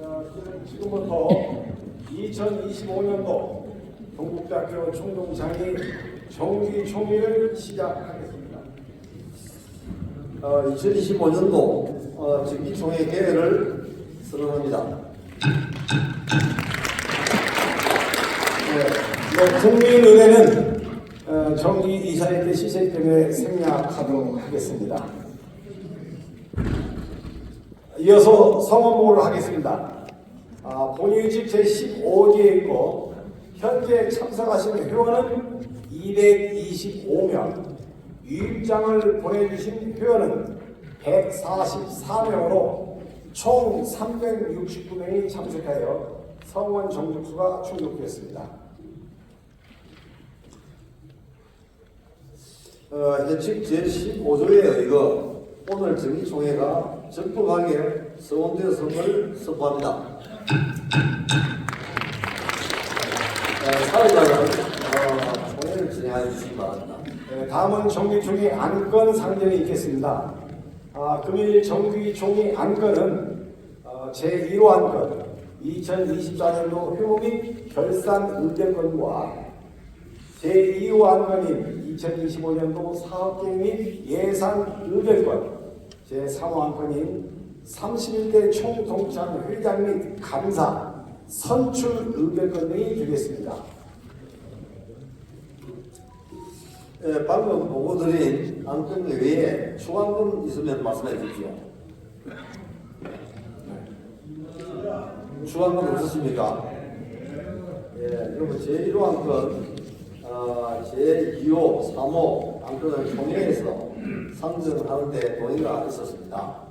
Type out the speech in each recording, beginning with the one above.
자, 지금부터 2025년도 동국대학교 총동창의 정기 총회를 시작하겠습니다. 어, 2025년도 어, 정기총회 개회를 선언합니다. 네, 국민은혜는 어, 정기 이사회 때 시세 때문에 생략하도록 하겠습니다. 이어서 성원모를 하겠습니다. 아, 본의직 제15기에 있고 현재 참석하신 회원은 225명, 유입장을 보내주신 회원은 144명으로 총 369명이 참석하여 성원 정족수가 충족되었습니다. 어, 현칙 제15조에 의거 오늘 정기총회가 적법하게 서원되었음을 선포합니다. 어, 사회자는 어, 총회를 진행하여 주시기 바랍니다. 네, 다음은 정기총회 안건 상정이 있겠습니다. 아, 금일 정기총회 안건은 어, 제1호 안건 2024년도 회무 및 결산 의결권과 제2호 안건인 2025년도 사업계획 및 예산 의결권 제3호 안건인 31대 총동창 회장 및 감사 선출 의결권 등이 되겠습니다. 예, 방금 보고 드린 안건 외에 추가안건 있으면 말씀해 주십시오. 추가안건 없으십니까? 예, 그러면 제1호 안건, 어, 제2호, 3호 안건을 총회에서 상정하는데 동의가 있었습니다.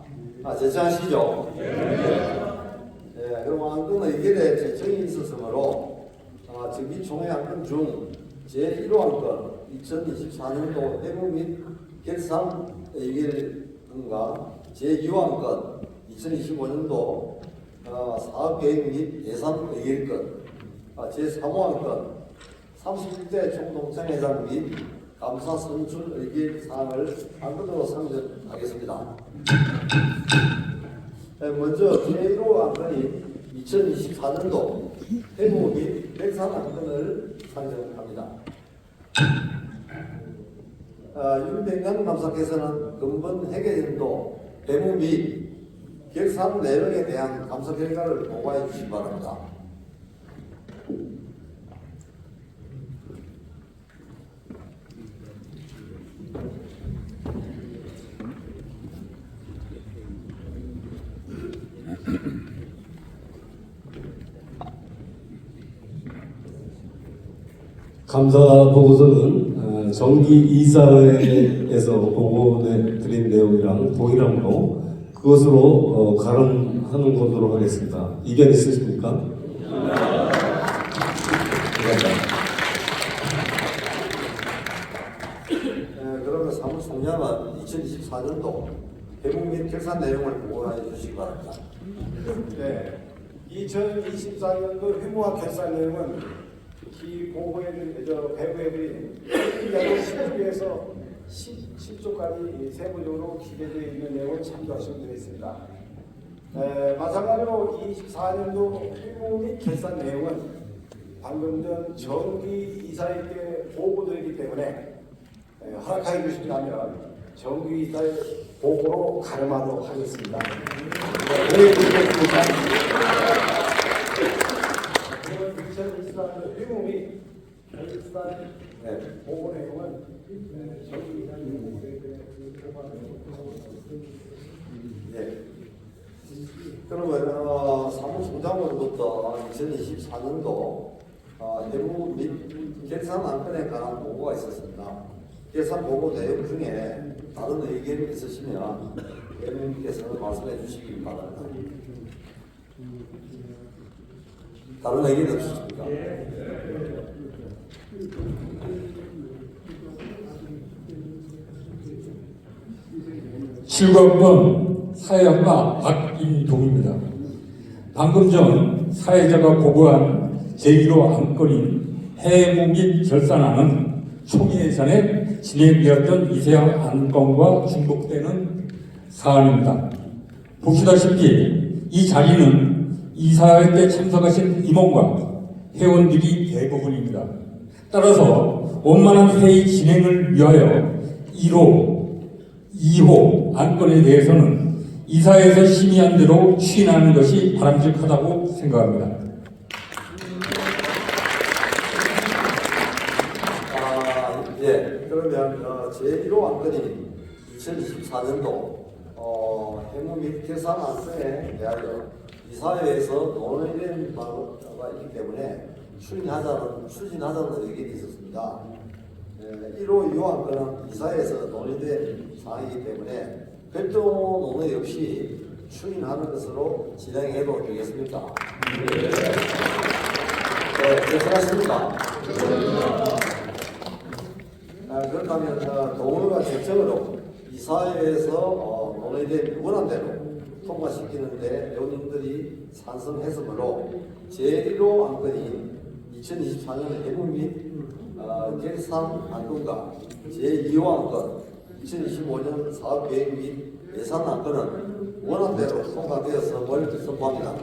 아, 제시하시죠? 예, 그럼 안건 의결에 제청이 있었으므로 아, 정기총회 안건 중 제1호 안건 2024년도 회부 및 결산 의결 등과 제2호 안건 2025년도 어, 사업계획 및 예산 의결권 아, 제3호 안건 31대 총동창회장 및 감사 선출 의결 사항을 안건으로 상정하겠습니다. 네, 먼저 제1호 안건이 2024년도 회무 및 백산 안건을 상정합니다. 아, 윤백년 감사께서는 근본 회계연도 회무 및 결산 내용에 대한 감사 결과를 보고해 주시기 바랍니다. 감사 보고서는 어, 정기 이사회에서 보고해 드린 내용이랑 동일함으로 그것으로 어, 가름하는 것으로 하겠습니다. 이견 있으십니까? 감사합니다. 에, 그러면 사무총장은 2024년도 회무 및 결산 내용을 보고해 주시기 바랍니다. 네. 2024년도 회무와 결산 내용은 기 보고해드린, 저 배부해드린 10조에서 10조까지 세부적으로 기재되어 있는 내용을 참조하시면 되겠습니다. 에, 마찬가지로 24년도 회무 및 결산 내용은 방금 전 정기 이사회 때 보고드리기 때문에 에, 허락해 주신다면 정기 이사회 보고로 가름하도록 하겠습니다. 네, 부탁드립니다. 2024년 회무 및 결산 네. 네. 그러면 어, 사무총장으로부터 2024년도 어, 회무 및 결산 안건에 관한 보고가 있었습니다. 결산 보고 내용 중에 다른 의견이 있으시면 대표님께서 말씀해 주시기 바랍니다. 다른 의견 없으십니까? 실광번 사회학과 박임동입니다. 방금 전 사회자가 보고한 제1호 안건인 해무 및 결산안은 총회 예산에 진행되었던 이세영 안건과 중복되는 사안입니다. 보시다시피 이 자리는 이사회 때 참석하신 임원과 회원들이 대부분입니다. 따라서 원만한 회의 진행을 위하여 1호, 2호 안건에 대해서는 이사회에서 심의한 대로 추인하는 것이 바람직하다고 생각합니다. 아, 예. 그러면 어, 제1호 안건이 2024년도 어, 해무 및 계산 안건에 대하여 이사회에서 논의된 바가 있기 때문에 추진하자는 추진하자는 의견이 있었습니다. 예, 1호, 2호 안건은 이사회에서 논의된 사항이기 때문에 별도 논의 없이 추진하는 것으로 진행해도 되겠습니까? 네, 괜찮으십니까? 아, 그렇다면 어, 동의와 결정으로 이사회에서 어, 논의된 원안대로 통과시키는데 회원님들이 찬성했으므로 제1호 안건이 2024년 해무 및 어, 결산 안건과 제2호 안건 2025년 사업 계획 및 예산 안건은 원안대로 통과되었음을 선포합니다.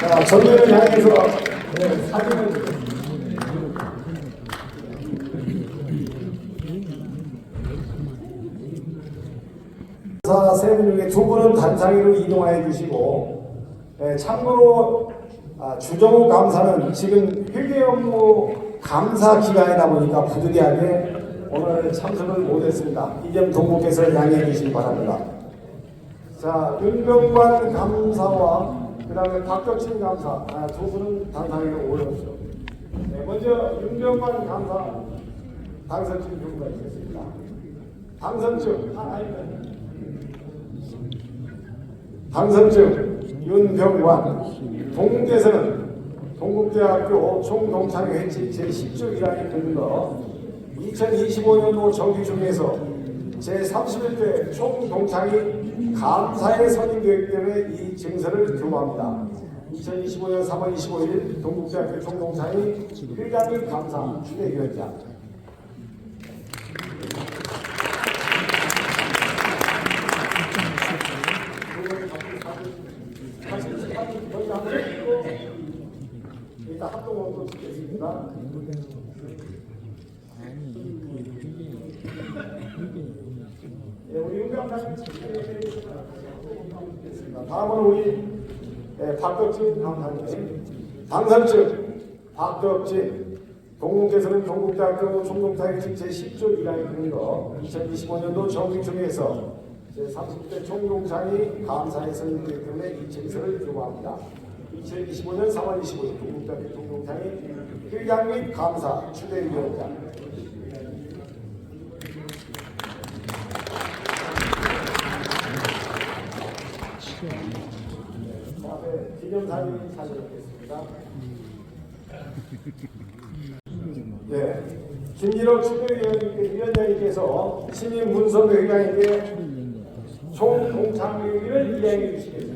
자, 정면을 향해서 네, 사진을 사 세 분 중에 두 분은 단상위로 이동하여 주시고 예, 참고로 아, 주정욱 감사는 지금 회계 업무 감사 기간이다 보니까 부득이하게 오늘 참석을 못했습니다. 이 점 동국께서 양해해 주시기 바랍니다. 자, 윤병관 감사와 그 다음에 박격진 감사 아, 두 분은 단상위로 올라오시죠. 네, 먼저 윤병관 감사 당선증 누구가 있겠습니다. 당선증 아, 아닙니다. 당선증 윤병관 동국대에서는 동국대학교 총동창회 회칙 제10조 1항에 듣는 거 2025년도 정기 중에서 제31대 총동창이 감사에 선임되기 때문에 이 증서를 교부합니다. 2025년 3월 25일 동국대학교 총동창이 필감일 감사 추대위원장 일단 합동으로 찍겠습니다. 예, 우리 윤감사님. 다음은 우리 예, 박덕진 감사님. 당선증 박덕진. 동국께서는 동국대학교 총동창회 제10조 1항에 그는 거 2025년도 정기중에서 제30대 총동창이 감사에 선임되기 때문에 이 증서를 교부합니다. 2025년 3월 25일 동국대학교 총동창이 필장 및 감사 추대위원장 다음에 기념사진 사진겠습니다. 네, 김기록 위원장님께서 신임 문선 회장에게 총동창회의를 이행해 주시겠습니다.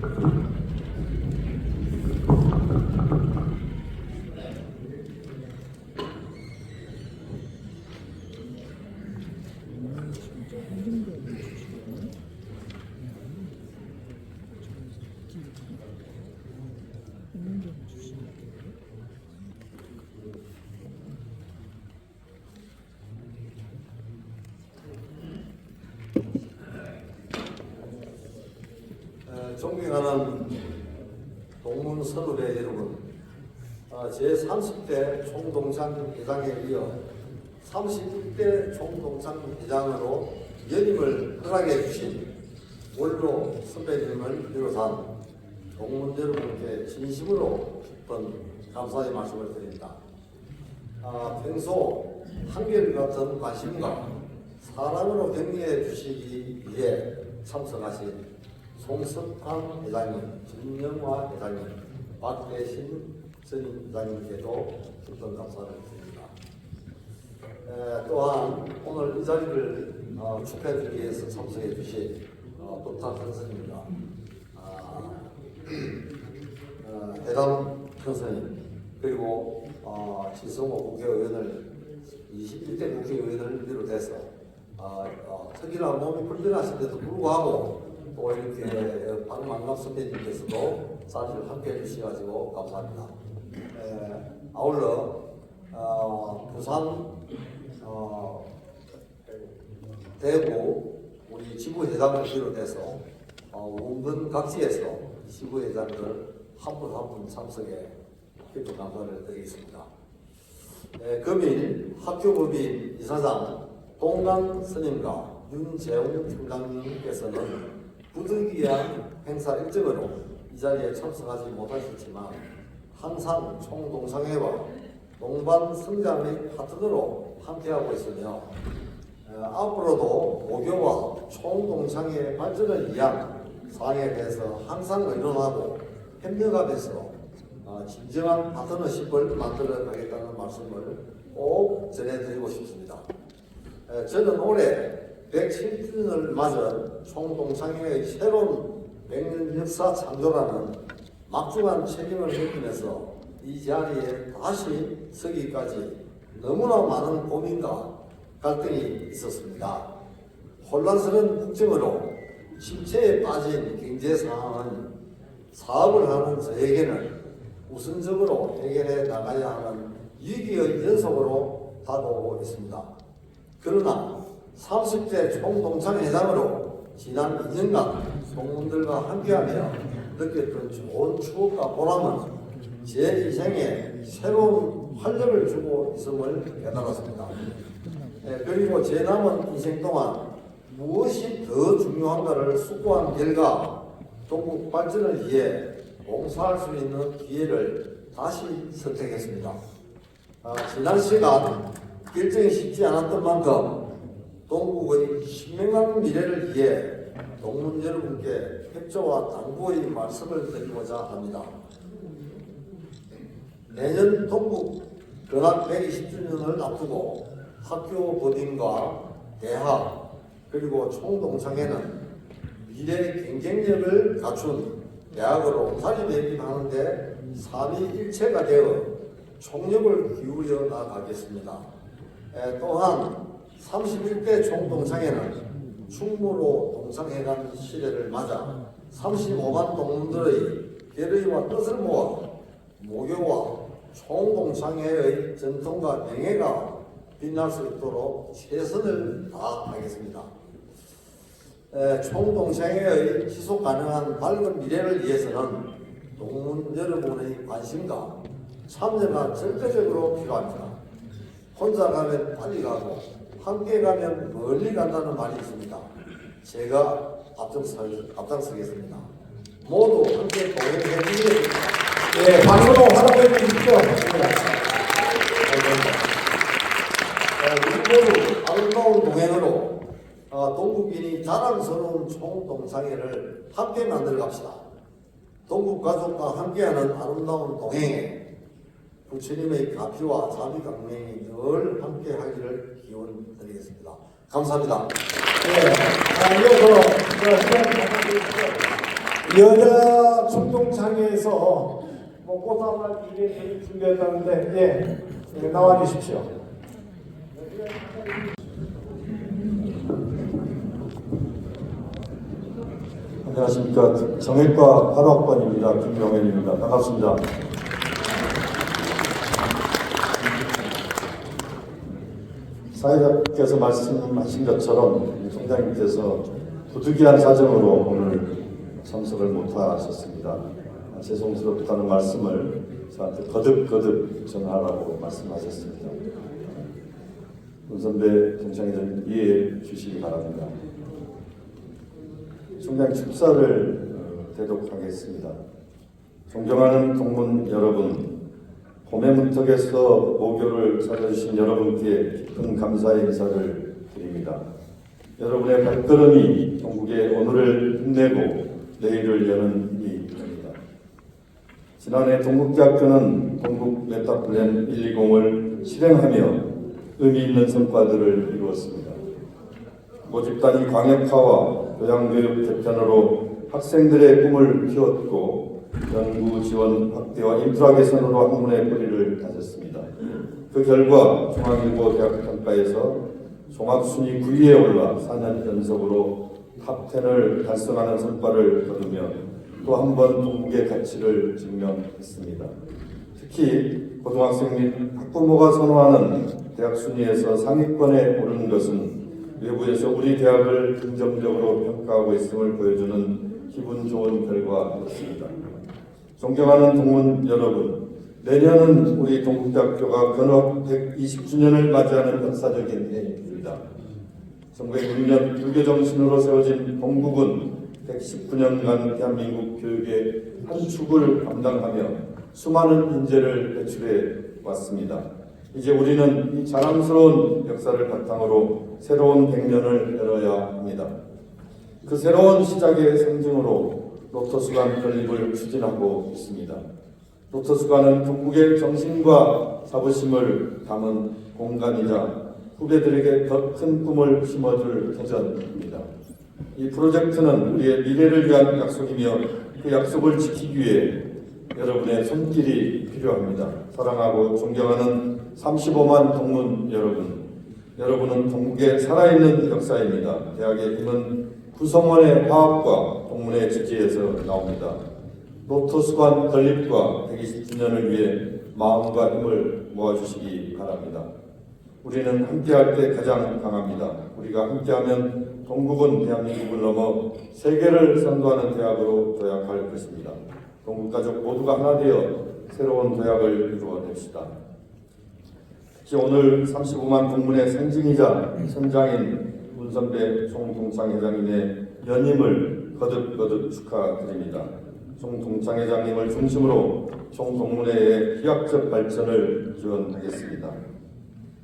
어, 존경하는 동문 총선후배 여러분, 어, 제30대 총동창 회장에 이어 31대 총동창 회장으로 연임을 허락해 주신 원로 선배님을 비롯한 동문 여러분께 진심으로 깊은 감사의 말씀을 드립니다. 아, 평소 한결같은 관심과 사랑으로 격려해 주시기 위해 참석하신 송석환 회장님, 김영화 회장님, 박대신 전 회장님께도 깊은 감사를 드립니다. 에, 또한 오늘 이 자리를 어, 축하해주기 위해서 참석해 주신 어, 도탁 선생님과 아, 어, 해당 선생님 그리고 어, 지성호 국회의원을 21대 국회의원을 비롯해서 어, 어, 특히나 몸이 불편하신데도 불구하고 또 이렇게 박만갑 선배님께서도 자리를 함께 해주셔가지고 감사합니다. 에, 아울러 어, 부산 어, 대구 우리 지부회장을 비롯해서 어, 원근 각지에서 지부회장들 한 분 한 분 참석에 깊은 감사를 드리겠습니다. 네, 금일 학교법인 이사장 동강 스님과 윤재웅 총장님께서는 부득이한 행사 일정으로 이 자리에 참석하지 못하셨지만 항상 총동상회와 동반 성장의 파트너로 함께하고 있으며 어, 앞으로도 모교와 총동창의 발전을 위한 사항에 대해서 항상 의논하고 협력하면서 어, 진정한 파트너십을 만들어 가겠다는 말씀을 꼭 전해드리고 싶습니다. 에, 저는 올해 107주년을 맞은 총동창회의 새로운 100년 역사 창조라는 막중한 책임을 느끼면서 이 자리에 다시 서기까지 너무나 많은 고민과 갈등이 있었습니다. 혼란스러운 국정으로 침체에 빠진 경제 상황은 사업을 하는 저에게는 우선적으로 해결해 나가야 하는 위기의 연속으로 다가오고 있습니다. 그러나 30대 총동창회장으로 지난 2년간 동문들과 함께하며 느꼈던 좋은 추억과 보람은 제 인생에 새로운 활력을 주고 있음을 깨달았습니다. 예, 그리고 제 남은 인생 동안 무엇이 더 중요한가를 숙고한 결과 동국 발전을 위해 봉사할 수 있는 기회를 다시 선택했습니다. 아, 지난 시간 결정이 쉽지 않았던 만큼 동국의 신명한 미래를 위해 동문 여러분께 협조와 당부의 말씀을 드리고자 합니다. 내년 동국 근학 120주년을 앞두고 학교 법인과 대학 그리고 총동창회는 미래 경쟁력을 갖춘 대학으로 자리매김하는데 삼위일체가 되어 총력을 기울여 나가겠습니다. 에, 또한 31대 총동창회는 충무로 동창회관 시대를 맞아 35만 동문들의 결의와 뜻을 모아 모교와 총동창회의 전통과 명예가 빛날 수 있도록 최선을 다하겠습니다. 에, 총동창회의 지속 가능한 밝은 미래를 위해서는 동문 여러분의 관심과 참여가 절대적으로 필요합니다. 혼자 가면 빨리 가고 함께 가면 멀리 간다는 말이 있습니다. 제가 앞장서, 앞장서겠습니다. 모두 함께 동행해 주시겠습니다. 예, 박수로 환호해 주십시오. 어, 우리 아름다운 동행으로 어, 동국인이 자랑스러운 총동창회를 함께 만들어 갑시다. 동국 가족과 함께하는 아름다운 동행에 부처님의 가피와 자비 강명이 늘 함께 하기를 기원 드리겠습니다. 감사합니다. 예, 자, 이어서 드리시죠. 여자 총동창회에서 뭐 꽃다발 이벤트를 준비했다는데 예, 예, 나와 주십시오. 안녕하십니까 정외과 8학번입니다. 김병현입니다. 반갑습니다. 사회자께서 말씀하신 것처럼 총장님께서 부득이한 사정으로 오늘 참석을 못하셨습니다. 죄송스럽다는 말씀을 저한테 거듭거듭 전하라고 말씀하셨습니다. 문 선배 동창회장님 이해해 주시기 바랍니다. 총장 축사를 어, 대독하겠습니다. 존경하는 동문 여러분, 봄의 문턱에서 모교를 찾아주신 여러분께 깊은 감사의 인사를 드립니다. 여러분의 발걸음이 동국의 오늘을 힘내고 내일을 여는 일입니다. 지난해 동국대학교는 동국 메타플랜 120을 실행하며 의미 있는 성과들을 이루었습니다. 모집단이 광역화와 교양교육 개편으로 학생들의 꿈을 키웠고 연구 지원 확대와 인프라 개선으로 학문의 뿌리를 다졌습니다. 그 결과 중앙일보 대학 평가에서 종합 순위 9위에 올라 4년 연속으로 탑10을 달성하는 성과를 거두며 또 한 번 동국의 가치를 증명했습니다. 특히 고등학생 및 학부모가 선호하는 대학 순위에서 상위권에 오르는 것은 외부에서 우리 대학을 긍정적으로 평가하고 있음을 보여주는 기분 좋은 결과였습니다. 존경하는 동문 여러분, 내년은 우리 동국대학교가 건업 120주년을 맞이하는 역사적인 해입니다. 1906년 불교 정신으로 세워진 동국은 119년간 대한민국 교육의 한 축을 감당하며 수많은 인재를 배출해 왔습니다. 이제 우리는 이 자랑스러운 역사를 바탕으로 새로운 100년을 열어야 합니다. 그 새로운 시작의 상징으로 로터스관 건립을 추진하고 있습니다. 로터스관은 동국의 정신과 자부심을 담은 공간이자 후배들에게 더 큰 꿈을 심어줄 도전입니다. 이 프로젝트는 우리의 미래를 위한 약속이며 그 약속을 지키기 위해 여러분의 손길이 필요합니다. 사랑하고 존경하는 35만 동문 여러분, 여러분은 동국의 살아있는 역사입니다. 대학의 힘은 구성원의 화합과 동문의 지지에서 나옵니다. 로터스관 건립과 120주년을 위해 마음과 힘을 모아주시기 바랍니다. 우리는 함께할 때 가장 강합니다. 우리가 함께하면 동국은 대한민국을 넘어 세계를 선도하는 대학으로 도약할 것입니다. 동국 가족 모두가 하나 되어 새로운 도약을 이루어냅시다. 오늘 35만 동문의 생징이자 선장인 문선배 총동창 회장님의 연임을 거듭거듭 축하드립니다. 총동창 회장님을 중심으로 총동문회의飛躍적 발전을 기원하겠습니다.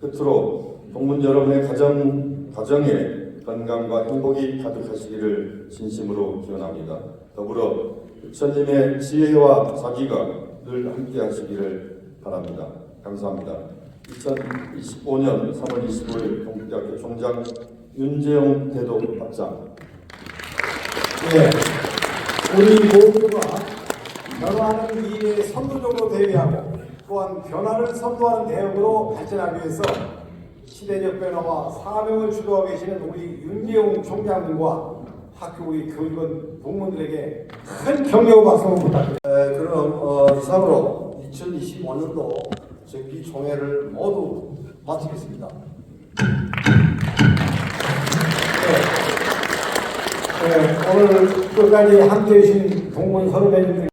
끝으로 동문 여러분의 가정, 가정에 건강과 행복이 가득하시기를 진심으로 기원합니다. 더불어 부처님의 지혜와 자기가 늘 함께 하시기를 바랍니다. 감사합니다. 2025년 3월 25일 동국대학교 총장 윤재용 대독 합장 네. 우리 모두가 변화하는 미래에 선도적으로 대비하고 또한 변화를 선도하는 대학으로 발전하기 위해서 시대적 변화와 사명을 주도하고 계시는 우리 윤재용 총장님과 학교 우리 교직원 동문들에게 큰 격려와 박수 부탁드립니다. 에, 그럼 어, 이상으로 2025년도 정기 총회를 모두 마치겠습니다. 네, 오늘 끝까지 함께해 주신 동문 선후배님들